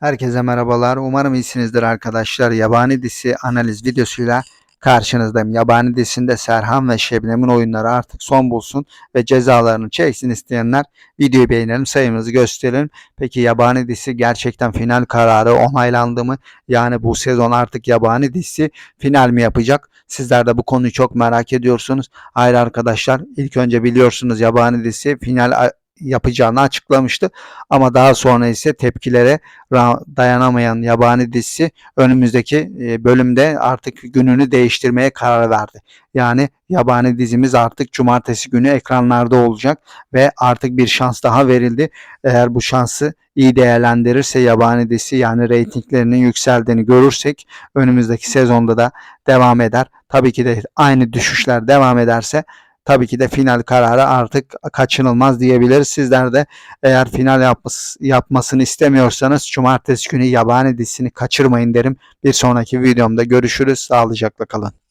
Herkese merhabalar. Umarım iyisinizdir arkadaşlar. Yabani dizisi analiz videosuyla karşınızdayım. Yabani dizisinde Serhan ve Şebnem'in oyunları artık son bulsun ve cezalarını çeksin isteyenler videoyu beğenelim, sayımızı gösterelim. Peki yabani dizisi gerçekten final kararı onaylandı mı? Yani bu sezon artık yabani dizisi final mi yapacak? Sizler de bu konuyu çok merak ediyorsunuz. Hayır arkadaşlar ilk önce biliyorsunuz yabani dizisi final yapacağını açıklamıştı. Ama daha sonra ise tepkilere dayanamayan yabani dizisi önümüzdeki e, bölümde artık gününü değiştirmeye karar verdi. Yani yabani dizimiz artık cumartesi günü ekranlarda olacak ve artık bir şans daha verildi. Eğer bu şansı iyi değerlendirirse yabani dizisi yani reytinglerinin yükseldiğini görürsek önümüzdeki sezonda da devam eder. Tabii ki de aynı düşüşler devam ederse tabii ki de final kararı artık kaçınılmaz diyebiliriz. Sizler de eğer final yapması, yapmasını istemiyorsanız cumartesi günü yabani dizisini kaçırmayın derim. Bir sonraki videomda görüşürüz. Sağlıcakla kalın.